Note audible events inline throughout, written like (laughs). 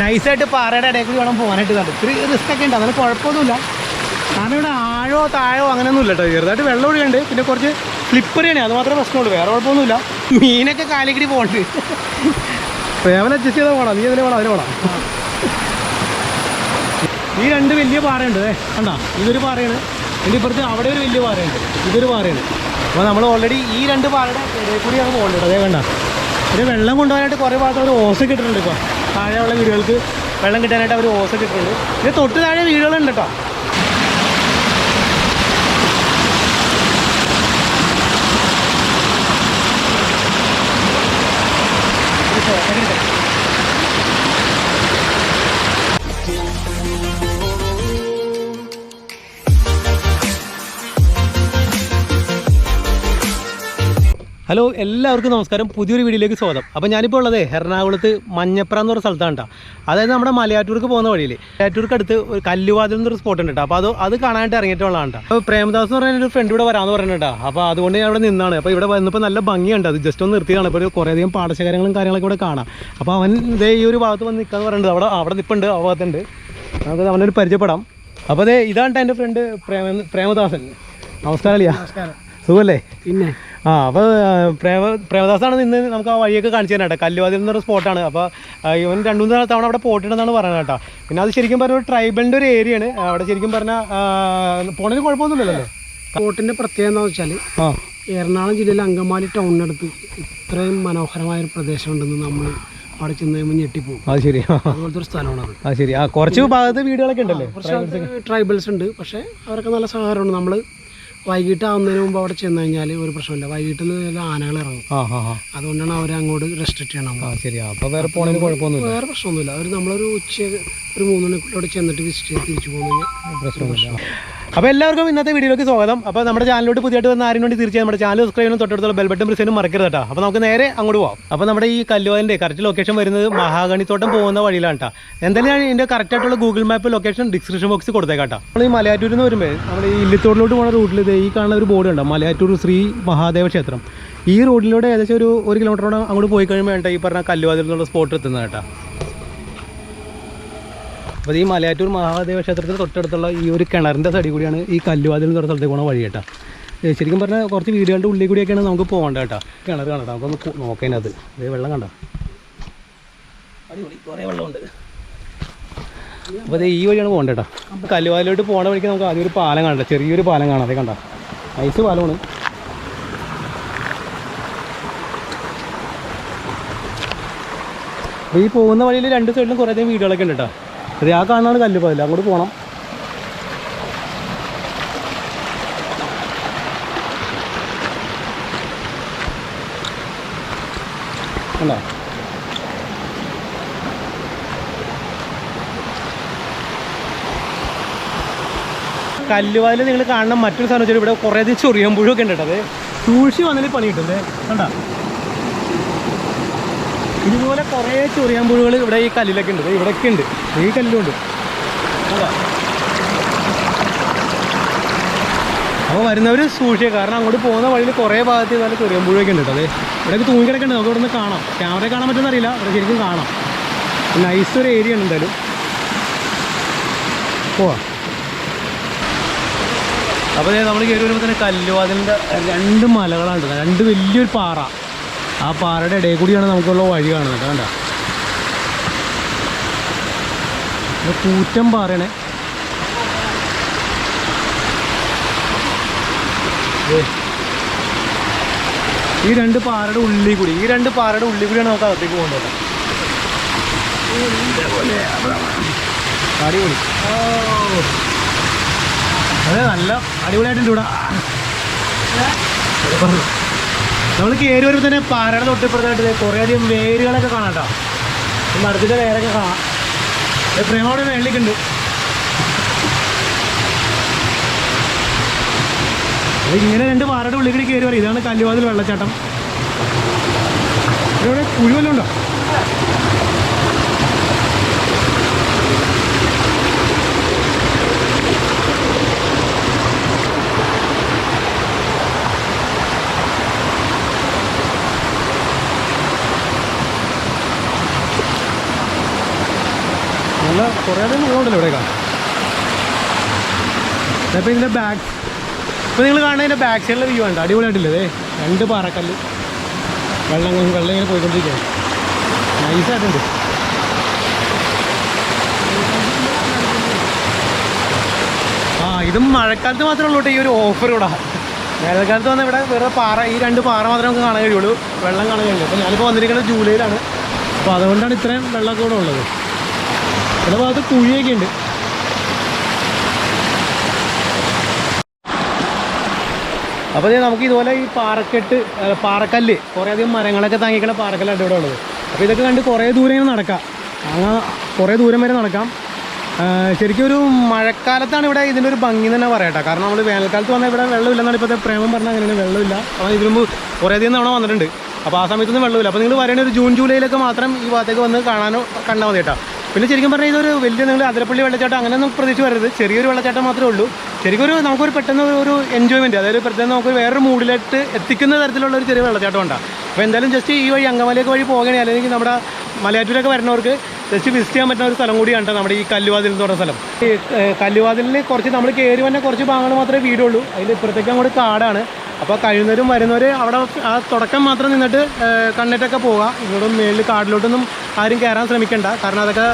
നൈസായിട്ട് പാറയുടെ ഇടയിൽ കൂടി വേണം പോകാനായിട്ട് കണ്ടു. ഇത്തിരി റിസ്ക് ഒക്കെ ഉണ്ട്. അതിന് കുഴപ്പമൊന്നുമില്ല. കാരണം ഇവിടെ ആഴോ താഴോ അങ്ങനെയൊന്നും ഇല്ല കേട്ടോ. ചെറുതായിട്ട് വെള്ളം ഒഴിയുണ്ട് പിന്നെ കുറച്ച് സ്ലിപ്പറിയാണ് അത് മാത്രമേ പ്രശ്നമുള്ളൂ വേറെ കുഴപ്പമൊന്നുമില്ല. മീനൊക്കെ കാലിക്കടി പോകണ്ട്. പ്രേമൻ അഡ്ജസ്റ്റ് ചെയ്താൽ പോകണം നീ അതിന് പോകണം അതിന് പോകണം ഈ രണ്ട് വലിയ പാറയുണ്ട്. കണ്ടാ? ഇതൊരു പാറയാണ്. എന്റെ ഇപ്പുറത്ത് അവിടെ ഒരു വലിയ പാറയുണ്ട്. ഇതൊരു പാറയാണ്. അപ്പോൾ നമ്മൾ ഓൾറെഡി ഈ രണ്ട് പാറയുടെ ഇടയിൽ കൂടിയാണ് പോകേണ്ടത് അതേ കണ്ട? പിന്നെ വെള്ളം കൊണ്ടുപോകാനായിട്ട് കുറേ ഭാഗത്ത് ഒരു ഓസ് കിട്ടുന്നുണ്ട് ഇപ്പോൾ താഴെയുള്ള വീടുകൾക്ക് വെള്ളം കിട്ടാനായിട്ട് അവർ ഓസൊക്കെ ഇട്ടിട്ടുണ്ട്. ഇത് തൊട്ട് താഴെ വീടുകളുണ്ട് കേട്ടോ. ഹലോ എല്ലാവർക്കും നമസ്കാരം. പുതിയൊരു വീഡിയോയിലേക്ക് സ്വാഗതം. അപ്പോൾ ഞാനിപ്പോൾ ഉള്ളത് എറണാകുളത്ത് മഞ്ഞപ്ര എന്ന് പറഞ്ഞ സ്ഥലത്താണ് കേട്ടോ. അതായത് നമ്മുടെ മലയാറ്റൂർക്ക് പോകുന്ന വഴിയിൽ മലയാറ്റൂർക്ക് അടുത്ത് ഒരു കല്ലുവാതിൽ എന്നൊരു സ്പോട്ട് ഉണ്ട് കേട്ടോ. അപ്പോൾ അത് അത് കാണാനായിട്ട് ഇറങ്ങിയിട്ടുള്ളതാണ് കേട്ടോ. അപ്പോൾ പ്രേമദാസ് എന്ന് ഒരു ഫ്രണ്ട് ഇവിടെ വരാമെന്ന് പറഞ്ഞിട്ടാ അപ്പോൾ അതുകൊണ്ട് ഞാൻ ഇവിടെ നിന്നാണ്. അപ്പോൾ ഇവിടെ വന്നപ്പോൾ നല്ല ഭംഗിയുണ്ട്. അത് ജസ്റ്റ് ഒന്ന് നിർത്തിയതാണ്. ഇപ്പോൾ കുറേയധികം പാടശേഖരങ്ങളും കാര്യങ്ങളൊക്കെ ഇവിടെ കാണാം. അപ്പോൾ അവൻ ഇതേ ഈ ഒരു ഭാഗത്ത് വന്ന് നിൽക്കാന്ന് പറയുന്നത് അവിടെ അവിടെ നിൽപ്പുണ്ട് ആ ഭാഗത്തുണ്ട്. നമുക്ക് അവനൊരു പരിചയപ്പെടാം. അപ്പോൾ അതെ ഇതാണ് എന്റെ ഫ്രണ്ട് പ്രേമ പ്രേമദാസൻ. നമസ്കാരം അളിയാ. സുഖല്ലേ? പിന്നെ? ആ അപ്പോൾ പ്രേമ പ്രേമദാസാണ് നിന്ന് നമുക്ക് ആ വഴിയൊക്കെ കാണിച്ചു തരാം കേട്ടോ. കല്ലുവാതിൽ എന്നൊരു സ്പോട്ടാണ്. അപ്പോൾ ഇവൻ രണ്ടു മൂന്ന് തവണ അവിടെ പോയിട്ടുണ്ടെന്നാണ് പറയുന്നത് കേട്ടോ. പിന്നെ അത് ശരിക്കും പറഞ്ഞ ഒരു ട്രൈബലിന്റെ ഒരു ഏരിയയാണ്. അവിടെ ശരിക്കും പറഞ്ഞ പോണതിന് കുഴപ്പമൊന്നുമില്ലല്ലോ? കോട്ടിന്റെ പ്രത്യേകത എന്താ വെച്ചാൽ ആ. എറണാകുളം ജില്ലയിലെ അങ്കമാലി ടൗണിനടുത്ത് ഇത്രയും മനോഹരമായ ഒരു പ്രദേശം ഉണ്ടെന്ന് നമ്മൾ അവിടെ ചെന്ന് കഴിയുമ്പോൾ ഞെട്ടിപ്പോകും അത് ശരി. അതുപോലത്തെ ഒരു സ്ഥലമാണ് അത്. അത് ശരി. ആ കുറച്ച് ഭാഗത്ത് വീടുകളൊക്കെ ഉണ്ടല്ലേ? കുറച്ച് ട്രൈബൽസ് ഉണ്ട്. പക്ഷേ അവരൊക്കെ നല്ല സഹകരണമാണ് നമ്മൾ വൈകിട്ട് ആവുന്നതിന് മുമ്പ് അവിടെ ചെന്ന് കഴിഞ്ഞാൽ ഒരു പ്രശ്നമില്ല. വൈകിട്ട് ആനകൾ ഇറങ്ങും. അതുകൊണ്ടാണ് അവർ അങ്ങോട്ട് റെസ്ട്രിക്ട് ചെയ്യണം ശരി. അപ്പോൾ വേറെ പോണതിന് കുഴപ്പമൊന്നുമില്ല. വേറെ പ്രശ്നമൊന്നുമില്ല. അവർ നമ്മളൊരു ഉച്ച ഒരു മൂന്ന് അവിടെ ചെന്നിട്ട് വിസിറ്റ് ചെയ്ത് തിരിച്ചു പോകുന്നു കഴിഞ്ഞാൽ പ്രശ്നമൊന്നുമില്ല. അപ്പോൾ എല്ലാവർക്കും ഇന്നത്തെ വീഡിയോയിലേക്ക് സ്വാഗതം. അപ്പോൾ നമ്മുടെ ചാനലിലോട്ട് പുതിയതായിട്ട് വന്ന ആരും വേണ്ടി തീർച്ചയായും നമ്മുടെ ചാനൽ സബ്സ്ക്രൈബ് ചെയ്യണം തൊട്ടടുത്തുള്ള ബെൽ ബട്ടൺ പ്രസ് മറക്കരുത് കേട്ടോ അപ്പോൾ നമുക്ക് നേരെ അങ്ങോട്ട് പോകാം അപ്പോൾ നമ്മുടെ ഈ കല്ലുവാലിന്റെ കറക്റ്റ് ലൊക്കേഷൻ വരുന്നത് മഹാഗണിത്തോട്ടം പോകുന്ന വഴിയിലാണ് കേട്ടോ എന്തായാലും ഞാൻ ഇതിന്റെ കറക്റ്റ് ആയിട്ടുള്ള ഗൂഗിൾ മാപ്പ് ലൊക്കേഷൻ ഡിസ്ക്രിപ്ഷൻ ബോക്സിൽ കൊടുത്തേക്കാം നമ്മൾ ഈ മലയാറ്റൂരിൽ നിന്ന് വരുമ്പോൾ നമ്മൾ ഈ ഇല്ലിത്തോടിലോട്ട് പോകുന്ന റൂട്ടിൽ ഈ കാണുന്ന ഒരു ബോർഡ് ഉണ്ടോ മലയാറ്റൂർ ശ്രീ മഹാദേവ ക്ഷേത്രം. ഈ റോഡിലൂടെ ഏകദേശം ഒരു ഒരു കിലോമീറ്ററോടെ അങ്ങോട്ട് പോയി കഴിയുമ്പോൾ ഈ പറഞ്ഞ കല്ലുവാതിൽ എന്നുള്ള സ്പോട്ട് എത്തുന്നത് കേട്ടോ അപ്പോൾ ഈ മലയാറ്റൂർ മഹാദേവ ക്ഷേത്രത്തിന് തൊട്ടടുത്തുള്ള ഈ ഒരു കിണറിന്റെ സൈഡിൽ കൂടിയാണ് ഈ കല്ലുവാതിൽ എന്ന് പറഞ്ഞ സ്ഥലത്തേക്ക് പോണ വഴി കേട്ടോ. ശരിക്കും പറഞ്ഞാൽ കുറച്ച് വീടുകളുടെ ഉള്ളിൽ കൂടിയൊക്കെയാണ് നമുക്ക് പോകേണ്ടത് കേട്ടോ. കിണർ കാണട്ടോ നമുക്കൊന്ന് കു- നോക്കേണ്ടത് അതേ വെള്ളം കണ്ടോ? അടിപൊളി. കുറേ വെള്ളമുണ്ട്. അപ്പോൾ അതേ ഈ വഴിയാണ് പോകേണ്ടത് കേട്ടോ. കല്ലുവാതിലോട്ട് പോണ വഴിക്ക് നമുക്ക് ആദ്യം ഒരു പാലം കാണണ്ട ചെറിയൊരു പാലം കാണാം. അതേ കണ്ടോ? ഐസ് പാലമാണ്. അപ്പോൾ ഈ പോകുന്ന വഴിയിൽ രണ്ട് സൈഡിലും കുറേ അധികം വീടുകളൊക്കെ ഉണ്ട് കേട്ടോ. അത് ആ കാണാണ് കല്ല് പോയില്ല അങ്ങോട്ട് പോകണം അല്ല കല്ലുവാതിൽ നിങ്ങൾ കാണണം മറ്റൊരു സാധനം വെച്ചാൽ ഇവിടെ കുറേ അധികം ചൊറിയമ്പുഴൊക്കെ ഉണ്ട് കേട്ടോ അത്. സൂക്ഷിച്ച് വന്നതിൽ പണി കിട്ടും അല്ലേ? കണ്ട? ഇതുപോലെ കുറേ ചൊറിയാമ്പുഴുകൾ ഇവിടെ ഈ കല്ലിലൊക്കെ ഉണ്ട്. ഇവിടെയൊക്കെ ഉണ്ട്. ഈ കല്ലിലുണ്ട് അപ്പോൾ വരുന്നവർ സൂക്ഷിക്കുക. കാരണം അങ്ങോട്ട് പോകുന്ന വഴിയിൽ കുറേ ഭാഗത്ത് നല്ല ചൊറിയാമ്പുഴൊക്കെ ഉണ്ട് അതെ ഇവിടെയൊക്കെ തൂങ്ങിക്കിടക്കുന്നുണ്ട്. നമുക്ക് ഇവിടെ നിന്ന് കാണാം. ക്യാമറ കാണാൻ പറ്റുമെന്ന് അറിയില്ല. ഇവിടെ ശരിക്കും കാണാം. നൈസ് ഒരു ഏരിയ ഉണ്ട് എന്തായാലും. പോവാം. അപ്പോൾ നമ്മൾ കയറി വരുമ്പോൾ തന്നെ കല്ലുവാതിലിന്റെ രണ്ട് മലകളാണ് രണ്ട് വലിയൊരു പാറ. ആ പാറയുടെ ഇടയിൽ കൂടിയാണ് നമുക്കുള്ള വഴി കാണുന്നത് കണ്ട കൂറ്റം പാറയണേ. ഈ രണ്ട് പാറയുടെ ഉള്ളിൽ കൂടി ഈ രണ്ട് പാറയുടെ ഉള്ളിൽ കൂടിയാണ് നമുക്ക് അകത്തേക്ക് പോകുന്നത്. അടിപൊളി. അതെ നല്ല അടിപൊളിയായിട്ടുണ്ട് ഇവിടെ നമ്മൾ കയറി വരുമ്പോൾ തന്നെ പാറയുടെ തൊട്ടിപ്പുറത്തായിട്ട് കുറേ അധികം വേരുകളൊക്കെ കാണാം കേട്ടോ. മരത്തിന്റെ വേരൊക്കെ കാണാം. എത്രയും മേളിലേക്ക് ഇങ്ങനെ രണ്ട് പാറയുടെ ഉള്ളിൽ കൂടി കയറി വരും. ഇതാണ് കല്ലുവാതിൽ വെള്ളച്ചാട്ടം. ഇവിടെ കുഴി നല്ല കുറേ അധികം വെള്ളമുണ്ടല്ലോ ഇവിടെയൊക്കെ. അപ്പോൾ ഇതിന്റെ ബാക്ക് ഇപ്പോൾ നിങ്ങൾ കാണുന്ന ഇതിന്റെ ബാക്ക് സൈഡിലെ വ്യൂ ഉണ്ട് അടിപൊളിയായിട്ടില്ലേ രണ്ട് പാറക്കല്ല്. വെള്ളം വെള്ളം ഇങ്ങനെ പോയിക്കൊണ്ടിരിക്കുകയാണ്. നൈസായിട്ടുണ്ട് ആ ഇതും മഴക്കാലത്ത് മാത്രമേ ഉള്ളൂ ഈ ഒരു ഓഫർ ഇവിടെ. വേനൽക്കാലത്ത് വന്നാൽ ഇവിടെ വേറെ പാറ ഈ രണ്ട് പാറ മാത്രമേ നമുക്ക് കാണാൻ കഴിയുള്ളൂ. വെള്ളം കാണാൻ കഴിയുള്ളൂ. അപ്പോൾ ഞാനിപ്പോൾ വന്നിരിക്കുന്നത് ജൂലൈയിലാണ്. അപ്പോൾ അതുകൊണ്ടാണ് ഇത്രയും വെള്ളമൊക്കെ ഇവിടെ ഉള്ളത്. ചില ഭാഗത്ത് കുഴിയൊക്കെ ഉണ്ട്. അപ്പോൾ നമുക്ക് ഇതുപോലെ ഈ പാറക്കെട്ട് പാറക്കല്ല് കുറെ അധികം മരങ്ങളൊക്കെ താങ്ങിക്കണ പാറക്കല്ലാണ് ഇവിടെ ഉള്ളത്. അപ്പോൾ ഇതൊക്കെ കണ്ട് കുറേ ദൂരം ഇങ്ങനെ നടക്കാം. അങ്ങനെ കുറേ ദൂരം വരെ നടക്കാം. ശരിക്കും ഒരു മഴക്കാലത്താണ് ഇവിടെ ഇതിന്റെ ഒരു ഭംഗി തന്നെ പറയട്ടെ കാരണം നമ്മൾ വേനൽക്കാലത്ത് വന്നാൽ ഇവിടെ വെള്ളമില്ലെന്നാണ് ഇപ്പോഴത്തെ പ്രേമം പറഞ്ഞാൽ അങ്ങനെയാണ് വെള്ളമില്ല അപ്പോൾ ഇതിന് മുമ്പ് കുറേ അധികം തവണ വന്നിട്ടുണ്ട്. അപ്പോൾ ആ സമയത്തൊന്നും വെള്ളമില്ല അപ്പോൾ നിങ്ങൾ വരേണ്ട ഒരു ജൂൺ ജൂലൈയിലൊക്കെ മാത്രം ഈ ഭാഗത്തേക്ക് വന്ന് കാണാനോ കണ്ടാൽ മതി കേട്ടോ. പിന്നെ ശരിക്കും പറഞ്ഞാൽ ഇതൊരു വലിയ നിങ്ങൾ അതിരപ്പള്ളി വെള്ളച്ചാട്ടം അങ്ങനെയൊന്നും പ്രതീക്ഷിച്ച് വരരുത്. ചെറിയൊരു വെള്ളച്ചാട്ടം മാത്രമേ ഉള്ളൂ. ശരിക്കും ഒരു നമുക്കൊരു പെട്ടെന്ന് ഒരു എൻജോയ്മെന്റ് അതായത് പെട്ടെന്ന് നമുക്ക് വേറൊരു മൂഡിലായിട്ട് എത്തിക്കുന്ന തരത്തിലുള്ള ഒരു ചെറിയ വെള്ളച്ചാട്ടം ഉണ്ടാകും അപ്പോൾ എന്തായാലും ജസ്റ്റ് ഈ വഴി അങ്കമാലിയൊക്കെ വഴി പോകണേ അല്ലെങ്കിൽ നമ്മുടെ മലയാറ്റൂരൊക്കെ വരുന്നവർക്ക് ജസ്റ്റ് വിസിറ്റ് ചെയ്യാൻ പറ്റുന്ന ഒരു സ്ഥലം കൂടിയാണ് നമ്മുടെ ഈ കല്ലുവാതിൽ എന്ന് പറഞ്ഞ സ്ഥലം. ഈ കല്ലുവാതിലിന് കുറച്ച് നമ്മൾ കയറി വന്ന കുറച്ച് ഭാഗങ്ങൾ മാത്രമേ വീടുള്ളൂ. അതിൽ ഇപ്പുറത്തേക്ക് അങ്ങോട്ട് കാടാണ്. അപ്പോൾ കഴിയുന്നവരും വരുന്നവർ അവിടെ ആ തുടക്കം മാത്രം നിന്നിട്ട് കണ്ണിട്ടൊക്കെ പോവുക. ഇങ്ങോട്ടും മേളിൽ കാടിലോട്ടൊന്നും ആരും കയറാൻ ശ്രമിക്കണ്ട. കാരണം അതൊക്കെ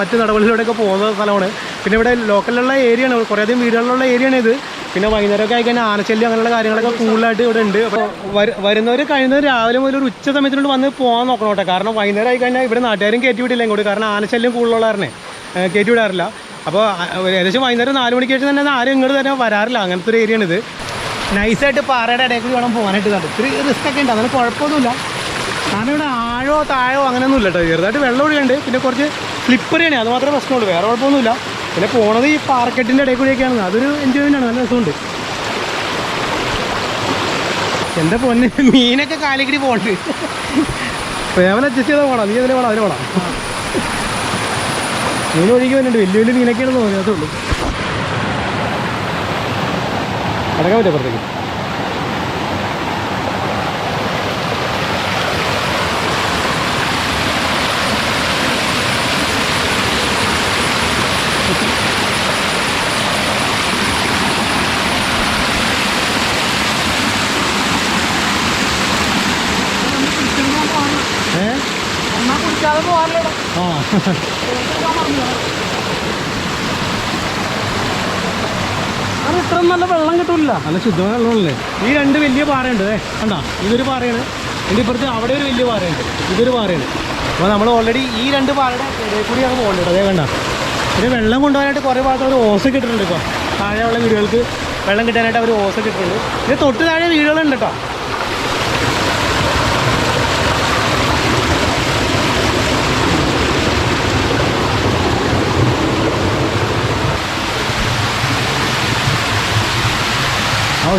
മറ്റു നടപടികളിലൂടെയൊക്കെ പോകുന്ന സ്ഥലമാണ്. പിന്നെ ഇവിടെ ലോക്കലിലുള്ള ഏരിയയാണ് കുറേയധികം വീടുകളിലുള്ള ഏരിയയാണ് ഇത്. പിന്നെ വൈകുന്നേരമൊക്കെ ആയിക്കഴിഞ്ഞാൽ ആനശല്യം അങ്ങനെയുള്ള കാര്യങ്ങളൊക്കെ കൂടുതലായിട്ട് ഇവിടെ ഉണ്ട്. അപ്പോൾ വരുന്നവർ കഴിയുന്നവർ രാവിലെ മുതൽ ഒരു ഉച്ച സമയത്തിനോട് വന്ന് പോകാൻ നോക്കണം കേട്ടോ. കാരണം വൈകുന്നേരം ആയി കഴിഞ്ഞാൽ ഇവിടെ നാട്ടുകാരും കയറ്റി വിടില്ല ഇങ്ങോട്ട്. കാരണം ആനശല്യം കൂടുതലുള്ള കാരണേ കയറ്റി വിടാറില്ല അപ്പോൾ ഏകദേശം വൈകുന്നേരം നാല് മണിക്ക് ശേഷം തന്നെ ആരും ഇങ്ങോട്ട് തന്നെ വരാറില്ല. അങ്ങനത്തെ ഒരു ഏരിയ ഇത്. നൈസായിട്ട് പാറയുടെ ഇടയിൽ കൂടി വേണം പോകാനായിട്ട് കണ്ടു. ഇത്തിരി റിസ്ക് ഒക്കെ ഉണ്ട്. അതിന് കുഴപ്പമൊന്നുമില്ല. കാരണം ഇവിടെ ആഴോ താഴോ അങ്ങനെയൊന്നും ഇല്ല കേട്ടോ. ചെറുതായിട്ട് വെള്ളം ഒഴിയുണ്ട് പിന്നെ കുറച്ച് സ്ലിപ്പറിയാണ് അത് മാത്രമേ പ്രശ്നമുള്ളൂ വേറെ കുഴപ്പമൊന്നുമില്ല. പിന്നെ പോണത് ഈ പാറക്കെട്ടിന്റെ ഇടയിൽ കൂടിയൊക്കെയാണ് അതൊരു എൻജോയ്മെന്റ് ആണ്. നല്ല രസമുണ്ട്. എന്റെ പൊന്ന്? മീനൊക്കെ കാലിക്കടി പോകണ്ട്. വേവൽ അഡ്ജസ്റ്റ് ചെയ്താൽ പോണം. നീ അതിനെ പോണം അതിനെ പോണം. മീൻ ഒഴുകി വന്നിട്ടുണ്ട്. വലിയ വലിയ മീനൊക്കെയാണ് തോന്നിയത് അതുള്ളൂ അടക്കാൻ പറ്റുമോ പുറത്തേക്ക് ആ (laughs) അത് ഇത്ര നല്ല വെള്ളം കിട്ടൂല നല്ല ശുദ്ധമായ വെള്ളമല്ലേ ഈ രണ്ട് വലിയ പാറയുണ്ട് ഏ കണ്ടാ? ഇതൊരു പാറയാണ്. ഇതിന്റെ ഇപ്പുറത്ത് അവിടെ ഒരു വലിയ പാറയുണ്ട്. ഇതൊരു പാറയാണ്. അപ്പോൾ നമ്മൾ ഓൾറെഡി ഈ രണ്ട് പാറയുടെ ഇടയിൽ കൂടിയാണ് പോകേണ്ടത് അതേ കണ്ട? പിന്നെ വെള്ളം കൊണ്ടുപോകാനായിട്ട് കുറേ ഭാഗത്ത് അവർ ഓസ് കിട്ടുന്നുണ്ട് ഇപ്പോൾ താഴെയുള്ള വീടുകൾക്ക് വെള്ളം കിട്ടാനായിട്ട് അവർ ഓസ് കിട്ടുന്നുണ്ട് ഇത് തൊട്ട് താഴെ വീടുകളുണ്ട് കേട്ടോ.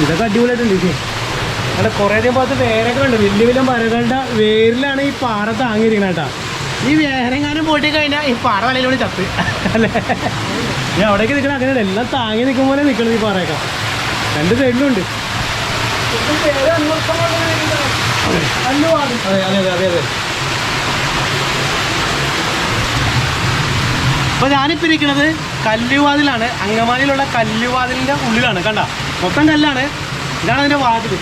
ഇതൊക്കെ അടിപൊളിയായിട്ടുണ്ട് അവിടെ കുറേ അധികം ഭാഗത്ത് വേരൊക്കെ ഉണ്ട്. വലിയ വലിയ മരങ്ങളുടെ വേരിലാണ് ഈ പാറ താങ്ങിയിരിക്കുന്നത് കേട്ടോ. ഈ വേരെങ്ങാനും പോയിട്ട് കഴിഞ്ഞാൽ ഈ പാറ വലയിലൂടെ ചത്ത്. അല്ലേ? ഞാൻ അവിടേക്ക് നിൽക്കണം അങ്ങനെ എല്ലാം താങ്ങി നിൽക്കും പോലെ നിൽക്കണം ഈ പാറയൊക്കെ. രണ്ട് സൈഡിലും ഉണ്ട്. അപ്പോൾ ഞാനിപ്പോൾ ഇരിക്കുന്നത് കല്ലുവാതിലാണ്. അങ്കമാലിയിലുള്ള കല്ലുവാതിലിന്റെ ഉള്ളിലാണ്. കണ്ട? മൊത്തം കല്ലാണ്. ഇതാണ് അതിന്റെ വാതിൽ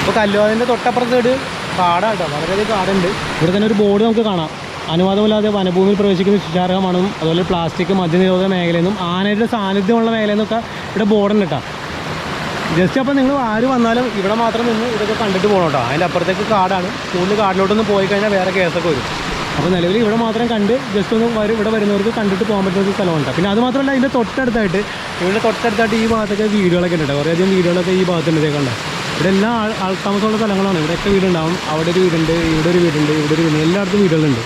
ഇപ്പോൾ കല്ലുവാതിന്റെ തൊട്ടപ്പുറത്ത് സൈഡ് കാടാണ് വളരെയധികം കാടുണ്ട്. ഇവിടെ തന്നെ ഒരു ബോർഡ് നമുക്ക് കാണാം. അനുവാദമില്ലാതെ വനഭൂമിയിൽ പ്രവേശിക്കുന്ന ശിക്ഷാർഹമാണെന്നും അതുപോലെ പ്ലാസ്റ്റിക് മദ്യനിരോധന മേഖലയെന്നും ആനയുടെ സാന്നിധ്യമുള്ള മേഖലയെന്നൊക്കെ ഇവിടെ ബോർഡുണ്ട് കേട്ടോ. ജസ്റ്റ് അപ്പോൾ നിങ്ങൾ ആര് വന്നാലും ഇവിടെ മാത്രം നിന്ന് ഇതൊക്കെ കണ്ടിട്ട് പോകണം കേട്ടോ അതിന്റെ അപ്പുറത്തേക്ക് കാടാണ്. കൂടുതൽ കാടിലോട്ടൊന്ന് പോയി കഴിഞ്ഞാൽ വേറെ കേസൊക്കെ വരും. അപ്പോൾ നിലവിൽ ഇവിടെ മാത്രം കണ്ട് ജസ്റ്റ് ഒന്ന് വരും ഇവിടെ വരുന്നവർക്ക് കണ്ടിട്ട് പോകാൻ പറ്റുന്ന ഒരു സ്ഥലമുണ്ട് പിന്നെ അത് മാത്രമല്ല ഇതിന്റെ തൊട്ടടുത്തായിട്ട് ഇവിടെ തൊട്ടടുത്തായിട്ട് ഈ ഭാഗത്തൊക്കെ വീടുകളൊക്കെ ഉണ്ട് കുറേയധികം വീടുകളൊക്കെ ഈ ഭാഗത്തുണ്ട് കണ്ടോ ഇവിടെ എല്ലാ ആൾ താമസമുള്ള സ്ഥലങ്ങളാണ്. ഇവിടെയൊക്കെ വീടുണ്ടാവും. അവിടെ ഒരു വീടുണ്ട് ഇവിടെ ഒരു വീടുണ്ട് ഇവിടെ ഒരു വീടുണ്ട്. എല്ലായിടത്തും വീടുകളുണ്ട്.